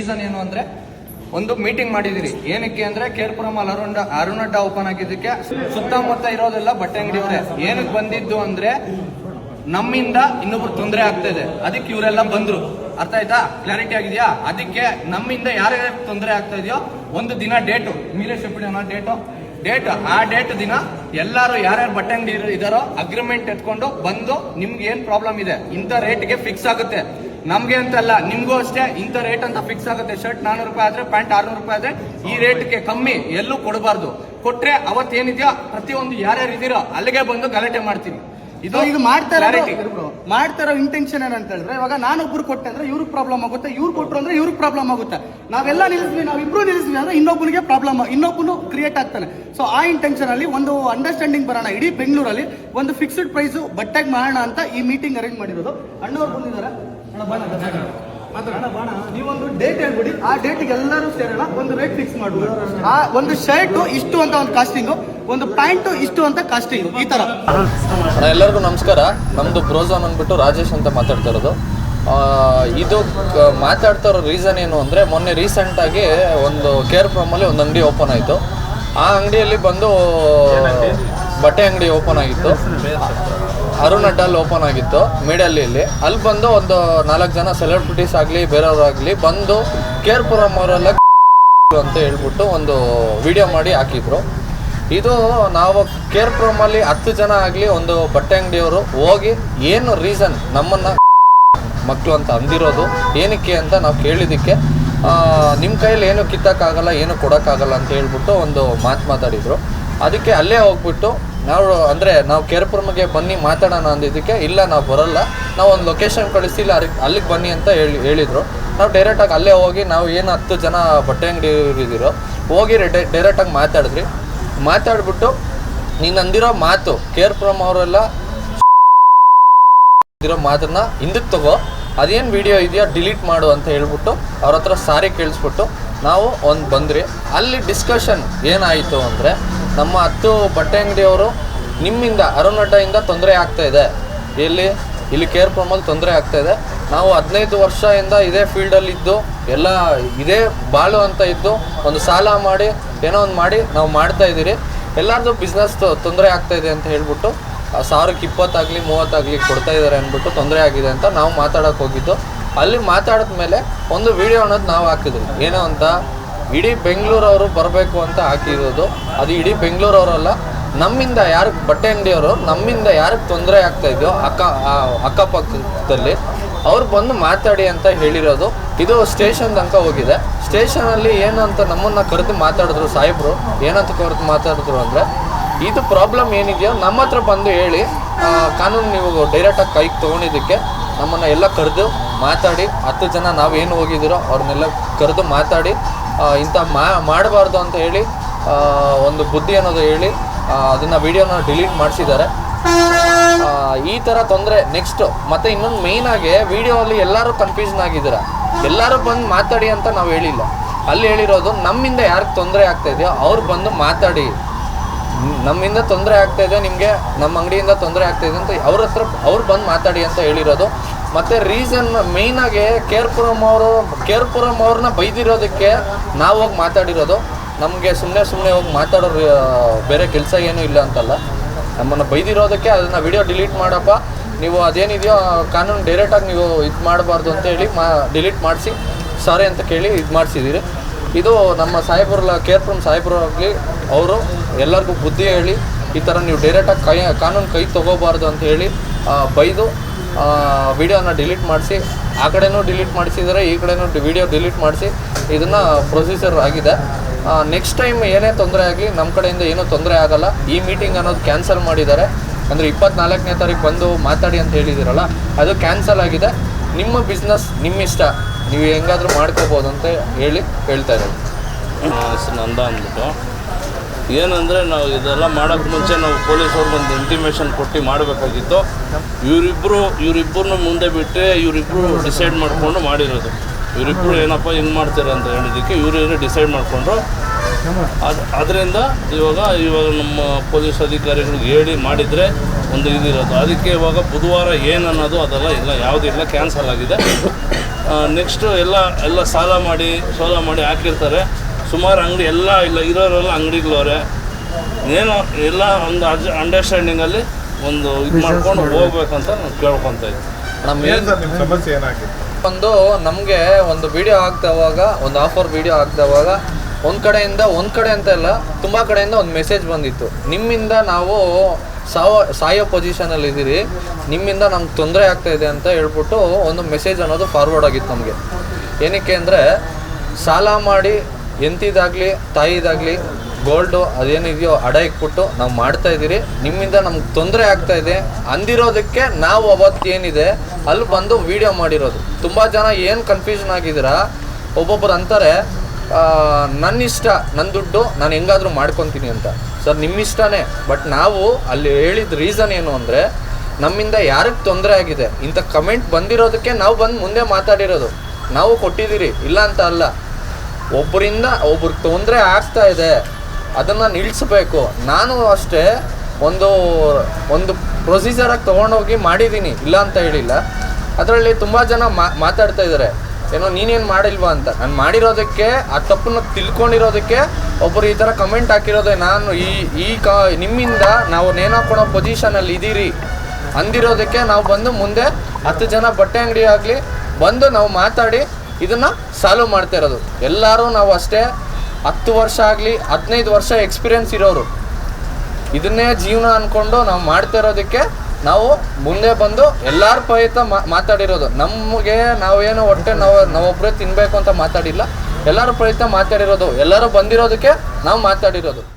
Reason ಏನು ಅಂದ್ರೆ ಒಂದು ಮೀಟಿಂಗ್ ಮಾಡಿದಿರಿ ಏನಕ್ಕೆ ಅಂದ್ರೆ ಕೇರ್ಪುರಂ ಅಲರುಂಡ ಅರುಣ ಅರುಣಡ್ಡ ಓಪನ್ ಆಗಿದ್ದಕ್ಕೆ ಸುತ್ತಮುತ್ತ ಇರೋದೆಲ್ಲ ಬಟ್ಟೆ ಅಂಗಡಿ ಇದೆ ಏನಕ್ಕೆ ಬಂದಿದ್ದು ಅಂದ್ರೆ ನಮ್ಮಿಂದ ಇನ್ನೊಬ್ರು ತೊಂದರೆ ಆಗ್ತಾ ಇದೆ. ಅದಕ್ಕೆ ಇವರೆಲ್ಲ ಬಂದ್ರು. ಅರ್ಥ ಆಯ್ತಾ? ಕ್ಲಾರಿಟಿ ಆಗಿದೆಯಾ? ಅದಕ್ಕೆ ನಮ್ಮಿಂದ ಯಾರ್ಯಾರ ತೊಂದರೆ ಆಗ್ತಾ ಇದೆಯೋ, ಒಂದು ದಿನ ಡೇಟು ಮೀರೇಶ್ ಅನ್ನೋ ಡೇಟು ಡೇಟ್ ಆ ಡೇಟ್ ದಿನ ಎಲ್ಲರೂ ಯಾರ್ಯಾರು ಬಟ್ಟೆ ಅಂಗಡಿ ಇದಾರೋ ಅಗ್ರಿಮೆಂಟ್ ಎತ್ಕೊಂಡು ಬಂದು ನಿಮ್ಗೆ ಏನ್ ಪ್ರಾಬ್ಲಮ್ ಇದೆ? ಇಂಥ ರೇಟ್ಗೆ ಫಿಕ್ಸ್ ಆಗುತ್ತೆ. ನಮ್ಗೆ ಅಂತಲ್ಲ ನಿಮ್ಗೂ ಅಷ್ಟೇ ಇಂಥ ರೇಟ್ ಅಂತ ಫಿಕ್ಸ್ ಆಗುತ್ತೆ ಶರ್ಟ್ ನಾನೂರು ರೂಪಾಯಿ ಆದ್ರೆ ಪ್ಯಾಂಟ್ ಆರ್ನೂರು ರೂಪಾಯಿ ಆದ್ರೆ ಈ ರೇಟ್ಗೆ ಕಮ್ಮಿ ಎಲ್ಲೂ ಕೊಡಬಾರ್ದು. ಕೊಟ್ರೆ ಅವತ್ತೇನಿದೆಯೋ ಪ್ರತಿಯೊಂದು ಯಾರ್ಯಾರು ಇದೀರೋ ಅಲ್ಲಿಗೆ ಬಂದು ಗಲಾಟೆ ಮಾಡ್ತೀನಿ ಇದು ಇದು ಮಾಡ್ತಾರೆ ಮಾಡ್ತಾರೋ ಇರೋದು ಮಾಡ್ತಾ ಇರೋ ಇಂಟೆನ್ಷನ್ ಏನಂತ ಹೇಳಿದ್ರೆ ಇವಾಗ ನಾನು ಒಬ್ರು ಕೊಟ್ಟೆ ಅಂದ್ರೆ ಇವ್ರಿಗೆ ಪ್ರಾಬ್ಲಮ್ ಆಗುತ್ತೆ ಇವ್ರು ಕೊಟ್ರು ಅಂದ್ರೆ ಇವ್ರಿಗೆ ಪ್ರಾಬ್ಲಮ್ ಆಗುತ್ತೆ. ನಾವೆಲ್ಲ ನಿಲ್ಲಿಸ್ವಿ ನಾವು ಇಬ್ರು ನಿಲ್ಲಿಸ್ವಿ ಅಂದ್ರೆ ಇನ್ನೊಬ್ಬನಿಗೆ ಪ್ರಾಬ್ಲಮ್ ಇನ್ನೊಬ್ಬನು ಕ್ರಿಯೇಟ್ ಆಗ್ತಾನೆ. ಸೊ ಆ ಇಂಟೆನ್ಷನ್ ಅಲ್ಲಿ ಒಂದು ಅಂಡರ್ಸ್ಟ್ಯಾಂಡಿಂಗ್ ಬರೋಣ. ಇಡೀ ಬೆಂಗಳೂರಲ್ಲಿ ಒಂದು ಫಿಕ್ಸ್ಡ್ ಪ್ರೈಸ್ ಬಟ್ಟೆಗೆ ಮಾಡೋಣ ಅಂತ ಈ ಮೀಟಿಂಗ್ ಅರೇಂಜ್ ಮಾಡಿರೋದು. ಅಣ್ಣವ್ರು ಬಂದಿದ್ದಾರೆ. ನೀವೊಂದು ಡೇಟ್ ಹೇಳ್ಬಿಡಿ. ಆ ಡೇಟ್ಗೆ ಎಲ್ಲರೂ ಸೇರೋಣ ಒಂದು ರೇಟ್ ಫಿಕ್ಸ್ ಮಾಡ್ಬೋದು ಆ ಒಂದು ಶರ್ಟ್ ಇಷ್ಟು ಅಂತ ಒಂದು ಕಾಸ್ಟಿಂಗು ಒಂದು ಪ್ಯಾಂಟ್ ಇಷ್ಟು ಅಂತ ಕಾಸ್ಟಿಂಗ್ ಈ ತರ. ಎಲ್ಲರಿಗೂ ನಮಸ್ಕಾರ. ನಮ್ದು ಬ್ರೋಝಾನ್ ಅಂದ್ಬಿಟ್ಟು ರಾಜೇಶ್ ಅಂತ ಮಾತಾಡ್ತಾ ಇರೋದು. ಆ, ಇದು ಮಾತಾಡ್ತಾ ಇರೋ ರೀಸನ್ ಏನು ಅಂದರೆ ಮೊನ್ನೆ ರೀಸೆಂಟಾಗಿ ಒಂದು ಕೇರ್ ಫ್ರಮಲ್ಲಿ ಒಂದು ಅಂಗಡಿ ಓಪನ್ ಆಯಿತು. ಆ ಅಂಗಡಿಯಲ್ಲಿ ಬಂದು ಬಟ್ಟೆ ಅಂಗಡಿ ಓಪನ್ ಆಗಿತ್ತು. ಅರುಣ್ ಅಡ್ಡಲ್ಲಿ ಓಪನ್ ಆಗಿತ್ತು ಮೇಡಲ್ಲಿಯಲ್ಲಿ ಅಲ್ಲಿ ಬಂದು ಒಂದು ನಾಲ್ಕು ಜನ ಸೆಲೆಬ್ರಿಟೀಸ್ ಆಗಲಿ, ಬೇರೆಯವರಾಗಲಿ ಬಂದು ಕೇರ್ ಪುರಂ ಅವರೆಲ್ಲ ಅಂತ ಹೇಳ್ಬಿಟ್ಟು ಒಂದು ವಿಡಿಯೋ ಮಾಡಿ ಹಾಕಿದ್ರು. ಇದು ನಾವು ಕೇರ್ ಅಲ್ಲಿ ಹತ್ತು ಜನ ಆಗಲಿ ಒಂದು ಬಟ್ಟೆ ಅಂಗಡಿಯವರು ಹೋಗಿ ಏನು ರೀಸನ್ ನಮ್ಮನ್ನ ಮಕ್ಕಳು ಅಂತ ಅಂದಿರೋದು, ಏನಕ್ಕೆ ಅಂತ ನಾವು ಕೇಳಿದ್ದಕ್ಕೆ ನಿಮ್ಮ ಕೈಯಲ್ಲಿ ಏನು ಕಿತ್ತಕ್ಕಾಗಲ್ಲ, ಏನು ಕೊಡೋಕ್ಕಾಗಲ್ಲ ಅಂತ ಹೇಳ್ಬಿಟ್ಟು ಒಂದು ಮಾತು ಮಾತಾಡಿದರು. ಅದಕ್ಕೆ ಅಲ್ಲೇ ಹೋಗ್ಬಿಟ್ಟು ನಾವು ಅಂದರೆ ನಾವು ಕೇರ್ಪುರಮ್ಗೆ ಬನ್ನಿ ಮಾತಾಡೋಣ ಅಂದಿದ್ದಕ್ಕೆ ಇಲ್ಲ, ನಾವು ಬರಲ್ಲ. ನಾವು ಒಂದು ಲೊಕೇಶನ್ ಕಳಿಸಿ, ಇಲ್ಲ, ಅಲ್ಲಿಗೆ ಅಲ್ಲಿಗೆ ಬನ್ನಿ ಅಂತ ಹೇಳಿ ಹೇಳಿದರು. ನಾವು ಡೈರೆಕ್ಟಾಗಿ ಅಲ್ಲೇ ಹೋಗಿ ನಾವು ಏನು ಹತ್ತು ಜನ ಬಟ್ಟೆ ಅಂಗಡಿ ಇದ್ದೀರೋ ಹೋಗಿ ಡೈರೆಕ್ಟಾಗಿ ಮಾತಾಡಿದ್ರಿ ಮಾತಾಡಿಬಿಟ್ಟು, ನೀನು ಅಂದಿರೋ ಮಾತು ಕೇರ್ಪುರಮ್ ಅವರೆಲ್ಲ ಇರೋ ಮಾತನ್ನ ಹಿಂದಕ್ಕೆ ತಗೋ. ಅದೇನು ವಿಡಿಯೋ ಇದೆಯೋ ಡಿಲೀಟ್ ಮಾಡು ಅಂತ ಹೇಳ್ಬಿಟ್ಟು ಅವ್ರ ಹತ್ರ ಸಾರಿ ಕೇಳಿಸ್ಬಿಟ್ಟು ನಾವು ಒಂದು ಬಂದ್ರಿ ಅಲ್ಲಿ ಡಿಸ್ಕಷನ್ ಏನಾಯಿತು ಅಂದರೆ ನಮ್ಮ ಹತ್ತು ಬಟ್ಟೆ ಅಂಗಡಿಯವರು ನಿಮ್ಮಿಂದ ಅರುಣಡ್ಡದಿಂದ ತೊಂದರೆ ಆಗ್ತಾ ಇದೆ. ಇಲ್ಲಿ ಇಲ್ಲಿ ಕೇರ್ ಪ್ರಮಲ್ಲಿ ತೊಂದರೆ ಆಗ್ತಾ ಇದೆ. ನಾವು ಹದಿನೈದು ವರ್ಷದಿಂದ ಇದೇ ಫೀಲ್ಡಲ್ಲಿ ಇದ್ದು, ಎಲ್ಲ ಇದೇ ಬಾಳು ಅಂತ ಇದ್ದು, ಒಂದು ಸಾಲ ಮಾಡಿ, ಏನೋ ಒಂದು ಮಾಡಿ ನಾವು ಮಾಡ್ತಾ ಇದ್ದೀರಿ. ಎಲ್ಲರದು ಬಿಸ್ನೆಸ್ ತೊಂದರೆ ಆಗ್ತಾ ಇದೆ ಅಂತ ಹೇಳ್ಬಿಟ್ಟು ಸಾವಿರಕ್ಕೆ ಇಪ್ಪತ್ತಾಗಲಿ, ಮೂವತ್ತಾಗಲಿ ಕೊಡ್ತಾ ಇದ್ದಾರೆ ಅಂದ್ಬಿಟ್ಟು ತೊಂದರೆ ಆಗಿದೆ ಅಂತ ನಾವು ಮಾತಾಡೋಕೆ ಹೋಗಿದ್ದು. ಅಲ್ಲಿ ಮಾತಾಡಿದ ಮೇಲೆ ಒಂದು ವಿಡಿಯೋ ಅನ್ನೋದು ನಾವು ಹಾಕಿದ್ವಿ. ಏನೋ ಅಂತ ಇಡೀ ಬೆಂಗಳೂರವರು ಬರಬೇಕು ಅಂತ ಹಾಕಿರೋದು. ಅದು ಇಡೀ ಬೆಂಗಳೂರವರಲ್ಲ. ನಮ್ಮಿಂದ ಯಾರು ಬಟ್ಟೆ ಅಂಗಡಿಯವರು, ನಮ್ಮಿಂದ ಯಾರಿಗೆ ತೊಂದರೆ ಆಗ್ತಾ ಇದೆಯೋ ಅಕ್ಕ ಅಕ್ಕಪಕ್ಕದಲ್ಲಿ, ಅವ್ರು ಬಂದು ಮಾತಾಡಿ ಅಂತ ಹೇಳಿರೋದು. ಇದು ಸ್ಟೇಷನ್ ತನಕ ಹೋಗಿದೆ. ಸ್ಟೇಷನಲ್ಲಿ ಏನು ಅಂತ ನಮ್ಮನ್ನು ಕರೆದು ಮಾತಾಡಿದ್ರು ಸಾಹೇಬರು. ಏನಂತ ಕರೆದು ಮಾತಾಡಿದ್ರು ಅಂದರೆ, ಇದು ಪ್ರಾಬ್ಲಮ್ ಏನಿದೆಯೋ ನಮ್ಮ ಹತ್ರ ಬಂದು ಹೇಳಿ ಕಾನೂನು ನೀವು ಡೈರೆಕ್ಟಾಗಿ ಕೈಗೆ ತೊಗೊಂಡಿದ್ದಕ್ಕೆ ನಮ್ಮನ್ನು ಎಲ್ಲ ಕರೆದು ಮಾತಾಡಿ, ಹತ್ತು ಜನ ನಾವೇನು ಹೋಗಿದ್ದೀರೋ ಅವ್ರನ್ನೆಲ್ಲ ಕರೆದು ಮಾತಾಡಿ ಇಂಥ ಮಾಡಬಾರ್ದು ಅಂತ ಹೇಳಿ ಒಂದು ಬುದ್ಧಿ ಅನ್ನೋದು ಹೇಳಿ ಅದನ್ನು ವಿಡಿಯೋನ ಡಿಲೀಟ್ ಮಾಡಿಸಿದ್ದಾರೆ. ಈ ಥರ ತೊಂದರೆ ನೆಕ್ಸ್ಟು, ಮತ್ತೆ ಇನ್ನೊಂದು ಮೇಯ್ನಾಗೆ ವಿಡಿಯೋಲ್ಲಿ ಎಲ್ಲರೂ ಕನ್ಫ್ಯೂಷನ್ ಆಗಿದ್ದೀರ? ಎಲ್ಲರೂ ಬಂದು ಮಾತಾಡಿ ಅಂತ ನಾವು ಹೇಳಿಲ್ಲ. ಅಲ್ಲಿ ಹೇಳಿರೋದು, ನಮ್ಮಿಂದ ಯಾರಿಗೆ ತೊಂದರೆ ಆಗ್ತಾ ಇದೆಯೋ ಅವ್ರು ಬಂದು ಮಾತಾಡಿ. ನಮ್ಮಿಂದ ತೊಂದರೆ ಆಗ್ತಾ ಇದೆ, ನಿಮಗೆ ನಮ್ಮ ಅಂಗಡಿಯಿಂದ ತೊಂದರೆ ಆಗ್ತಾ ಇದೆ ಅಂತ ಅವ್ರ ಹತ್ರ ಅವ್ರು ಬಂದು ಮಾತಾಡಿ ಅಂತ ಹೇಳಿರೋದು. ಮತ್ತು ರೀಸನ್ ಮೇಯ್ನಾಗಿ ಕೇರ್ಪುರಂ ಅವರು ಕೇರ್ಪುರಂ ಅವ್ರನ್ನ ಬೈದಿರೋದಕ್ಕೆ ನಾವು ಹೋಗಿ ಮಾತಾಡಿರೋದು. ನಮಗೆ ಸುಮ್ಮನೆ ಸುಮ್ಮನೆ ಹೋಗಿ ಮಾತಾಡೋರು ಬೇರೆ ಕೆಲಸ ಏನೂ ಇಲ್ಲ ಅಂತಲ್ಲ. ನಮ್ಮನ್ನು ಬೈದಿರೋದಕ್ಕೆ ಅದನ್ನು ವಿಡಿಯೋ ಡಿಲೀಟ್ ಮಾಡಪ್ಪ. ನೀವು ಅದೇನಿದೆಯೋ ಕಾನೂನು ಡೈರೆಕ್ಟಾಗಿ ನೀವು ಇದು ಮಾಡಬಾರ್ದು ಅಂತ ಹೇಳಿ ಮಾ ಡಿಲೀಟ್ ಮಾಡಿಸಿ ಸಾರಿ ಅಂತ ಕೇಳಿ ಇದು ಮಾಡಿಸಿದ್ದೀರಿ ಇದು ನಮ್ಮ ಸಾಹೇಬ್ರಲ್ಲ ಕೇರ್ಪುರಂ ಸಾಹೇಬ್ರಾಗಲಿ ಅವರು ಎಲ್ಲರಿಗೂ ಬುದ್ಧಿ ಹೇಳಿ ಈ ಥರ ನೀವು ಡೈರೆಕ್ಟಾಗಿ ಕೈ, ಕಾನೂನು ಕೈ ತೊಗೋಬಾರ್ದು ಅಂತ ಹೇಳಿ ಬೈದು ವಿಡಿಯೋನ ಡಿಲೀಟ್ ಮಾಡಿಸಿ, ಆ ಕಡೆನೂ ಡಿಲೀಟ್ ಮಾಡಿಸಿದ್ದಾರೆ, ಈ ಕಡೆನೂ ವಿಡಿಯೋ ಡಿಲೀಟ್ ಮಾಡಿಸಿ, ಇದನ್ನು ಪ್ರೊಸೀಜರ್ ಆಗಿದೆ. ನೆಕ್ಸ್ಟ್ ಟೈಮ್ ಏನೇ ತೊಂದರೆ ಆಗಲಿ ನಮ್ಮ ಕಡೆಯಿಂದ ಏನೂ ತೊಂದರೆ ಆಗಲ್ಲ. ಈ ಮೀಟಿಂಗ್ ಅನ್ನೋದು ಕ್ಯಾನ್ಸಲ್ ಮಾಡಿದ್ದಾರೆ. ಅಂದರೆ ಇಪ್ಪತ್ನಾಲ್ಕನೇ ತಾರೀಕು ಬಂದು ಮಾತಾಡಿ ಅಂತ ಹೇಳಿದಿರಲ್ಲ ಅದು ಕ್ಯಾನ್ಸಲ್ ಆಗಿದೆ. ನಿಮ್ಮ ಬಿಸ್ನೆಸ್ ನಿಮ್ಮ ಇಷ್ಟ. ನೀವು ಹೆಂಗಾದರೂ ಮಾಡ್ಕೋಬೋದು ಅಂತ ಹೇಳಿ ಹೇಳ್ತಾ ಹೆಸರು ನಂದ ಅಂದ್ಬಿಟ್ಟು ಏನಂದರೆ ನಾವು ಇದೆಲ್ಲ ಮಾಡೋಕ್ಕೆ ಮುಂಚೆ ನಾವು ಪೊಲೀಸವ್ರಿಗೆ ಒಂದು ಇಂಟಿಮೇಷನ್ ಕೊಟ್ಟು ಮಾಡಬೇಕಾಗಿತ್ತು. ಇವರಿಬ್ಬರು ಇವರಿಬ್ಬರನ್ನ ಮುಂದೆ ಬಿಟ್ಟರೆ ಇವರಿಬ್ಬರು ಡಿಸೈಡ್ ಮಾಡಿಕೊಂಡು ಮಾಡಿರೋದು. ಇವರಿಬ್ಬರು ಏನಪ್ಪ ಹಿಂಗೆ ಮಾಡ್ತೀರಾ ಅಂತ ಹೇಳಿದ್ದಕ್ಕೆ ಇವರು ಡಿಸೈಡ್ ಮಾಡಿಕೊಂಡ್ರು. ಅದು, ಅದರಿಂದ ಇವಾಗ ಇವಾಗ ನಮ್ಮ ಪೊಲೀಸ್ ಅಧಿಕಾರಿಗಳಿಗೆ ಹೇಳಿ ಮಾಡಿದರೆ ಒಂದು ಇದಿರೋದು. ಅದಕ್ಕೆ ಇವಾಗ ಬುಧವಾರ ಏನು ಅನ್ನೋದು ಅದೆಲ್ಲ ಇಲ್ಲ ಯಾವುದಿಲ್ಲ ಕ್ಯಾನ್ಸಲ್ ಆಗಿದೆ. ನೆಕ್ಸ್ಟು ಎಲ್ಲ ಎಲ್ಲ ಸಾಲ ಮಾಡಿ ಸಾಲ ಮಾಡಿ ಹಾಕಿರ್ತಾರೆ. ಸುಮಾರು ಅಂಗಡಿ ಎಲ್ಲ ಇಲ್ಲ ಇರೋರೆಲ್ಲ ಅಂಗಡಿಗಳವ್ರೆ. ಏನು ಎಲ್ಲ ಒಂದು ಅಂಡರ್ಸ್ಟ್ಯಾಂಡಿಂಗಲ್ಲಿ ಒಂದು ಇದು ಮಾಡ್ಕೊಂಡು ಹೋಗ್ಬೇಕಂತ ನಾನು ಕೇಳ್ಕೊತ ಇದ್ದೀನಿ. ನಮ್ಮ ನಿಮ್ಮ ಸಮಸ್ಯೆ ಏನಾಗಿತ್ತು? ಒಂದು ನಮಗೆ ಒಂದು ವಿಡಿಯೋ ಹಾಕ್ದವಾಗ ಒಂದು ಆಫರ್ ವಿಡಿಯೋ ಹಾಕ್ದವಾಗ ಒಂದು ಕಡೆಯಿಂದ ಒಂದು ಕಡೆ ಅಂತ ಇಲ್ಲ ತುಂಬ ಕಡೆಯಿಂದ ಒಂದು ಮೆಸೇಜ್ ಬಂದಿತ್ತು. ನಿಮ್ಮಿಂದ ನಾವು ಸಾವ ಸಾಯೋ ಪೊಸಿಷನಲ್ಲಿ ಇದ್ದೀರಿ ನಿಮ್ಮಿಂದ ನಮ್ಗೆ ತೊಂದರೆ ಆಗ್ತಾ ಇದೆ ಅಂತ ಹೇಳ್ಬಿಟ್ಟು ಒಂದು ಮೆಸೇಜ್ ಅನ್ನೋದು ಫಾರ್ವರ್ಡ್ ಆಗಿತ್ತು ನಮಗೆ. ಏನಕ್ಕೆ ಅಂದರೆ ಸಾಲ ಮಾಡಿ ಎಂತಿದಾಗಲಿ, ತಾಯಿದಾಗಲಿ ಗೋಲ್ಡು ಅದೇನಿದೆಯೋ ಅಡ ಇಕ್ಬಿಟ್ಟು ನಾವು ಮಾಡ್ತಾ ಇದ್ದೀರಿ ನಿಮ್ಮಿಂದ ನಮ್ಗೆ ತೊಂದರೆ ಆಗ್ತಾ ಇದೆ. ಅಂದಿರೋದಕ್ಕೆ ನಾವು ಅವತ್ತೇನಿದೆ ಅಲ್ಲಿ ಬಂದು ವಿಡಿಯೋ ಮಾಡಿರೋದು. ತುಂಬ ಜನ ಏನು ಕನ್ಫ್ಯೂಷನ್ ಆಗಿದ್ದೀರಾ? ಒಬ್ಬೊಬ್ಬರು ಅಂತಾರೆ ನನ್ನ ಇಷ್ಟ ನನ್ನ ದುಡ್ಡು, ನಾನು ಹೆಂಗಾದರೂ ಮಾಡ್ಕೊತೀನಿ ಅಂತ. ಸರ್ ನಿಮ್ಮ ಇಷ್ಟನೇ ಬಟ್ ನಾವು ಅಲ್ಲಿ ಹೇಳಿದ ರೀಸನ್ ಏನು ಅಂದರೆ, ನಮ್ಮಿಂದ ಯಾರಿಗೆ ತೊಂದರೆ ಆಗಿದೆ? ಇಂಥ ಕಮೆಂಟ್ ಬಂದಿರೋದಕ್ಕೆ ನಾವು ಬಂದು ಮುಂದೆ ಮಾತಾಡಿರೋದು. ನಾವು ಕೊಟ್ಟಿದ್ದೀರಿ. ಇಲ್ಲ ಅಂತ ಅಲ್ಲ. ಒಬ್ಬರಿಂದ ಒಬ್ರಿಗೆ ತೊಂದರೆ ಆಗ್ತಾ ಇದೆ, ಅದನ್ನು ನಿಲ್ಲಿಸಬೇಕು ನಾನು ಅಷ್ಟೇ ಒಂದು ಒಂದು ಪ್ರೊಸೀಜರಾಗಿ ತೊಗೊಂಡೋಗಿ ಮಾಡಿದ್ದೀನಿ ಇಲ್ಲ ಅಂತ ಹೇಳಿಲ್ಲ. ಅದರಲ್ಲಿ ತುಂಬ ಜನ ಮಾತಾಡ್ತಾ ಇದ್ದಾರೆ ಏನೋ ನೀನೇನು ಮಾಡಿಲ್ವಾ ಅಂತ. ನಾನು ಮಾಡಿರೋದಕ್ಕೆ, ಆ ತಪ್ಪನ್ನು ತಿಳ್ಕೊಂಡಿರೋದಕ್ಕೆ ಒಬ್ಬರು ಈ ಥರ ಕಮೆಂಟ್ ಹಾಕಿರೋದೆ ನಾನು. ಈ ಈ ಕ, ನಿಮ್ಮಿಂದ ನಾವು ನೇಣಾಕೊಳೋ ಪೊಸಿಷನಲ್ಲಿ ಇದ್ದೀರಿ ಅಂದಿರೋದಕ್ಕೆ ನಾವು ಬಂದು ಮುಂದೆ ಹತ್ತು ಜನ ಬಟ್ಟೆ ಅಂಗಡಿ ಆಗಲಿ ಬಂದು ನಾವು ಮಾತಾಡಿ ಇದನ್ನ ಸಾಲ್ವ್ ಮಾಡ್ತಾ ಇರೋದು. ಎಲ್ಲರೂ ನಾವು ಅಷ್ಟೇ ಹತ್ತು ವರ್ಷ ಆಗಲಿ, ಹದಿನೈದು ವರ್ಷ ಎಕ್ಸ್ಪೀರಿಯನ್ಸ್ ಇರೋರು. ಇದನ್ನೇ ಜೀವನ ಅಂದ್ಕೊಂಡು ನಾವು ಮಾಡ್ತಾ ಇರೋದಕ್ಕೆ ನಾವು ಮುಂದೆ ಬಂದು ಎಲ್ಲರ ಪ್ರಯತ್ನ ಮಾತಾಡಿರೋದು. ನಮಗೆ ನಾವೇನೋ ಹೊಟ್ಟೆ ನಾವು ನಾವೊಬ್ಬರೇ ತಿನ್ಬೇಕು ಅಂತ ಮಾತಾಡಿಲ್ಲ. ಎಲ್ಲರ ಪ್ರಯತ್ನ ಮಾತಾಡಿರೋದು. ಎಲ್ಲರೂ ಬಂದಿರೋದಕ್ಕೆ ನಾವು ಮಾತಾಡಿರೋದು.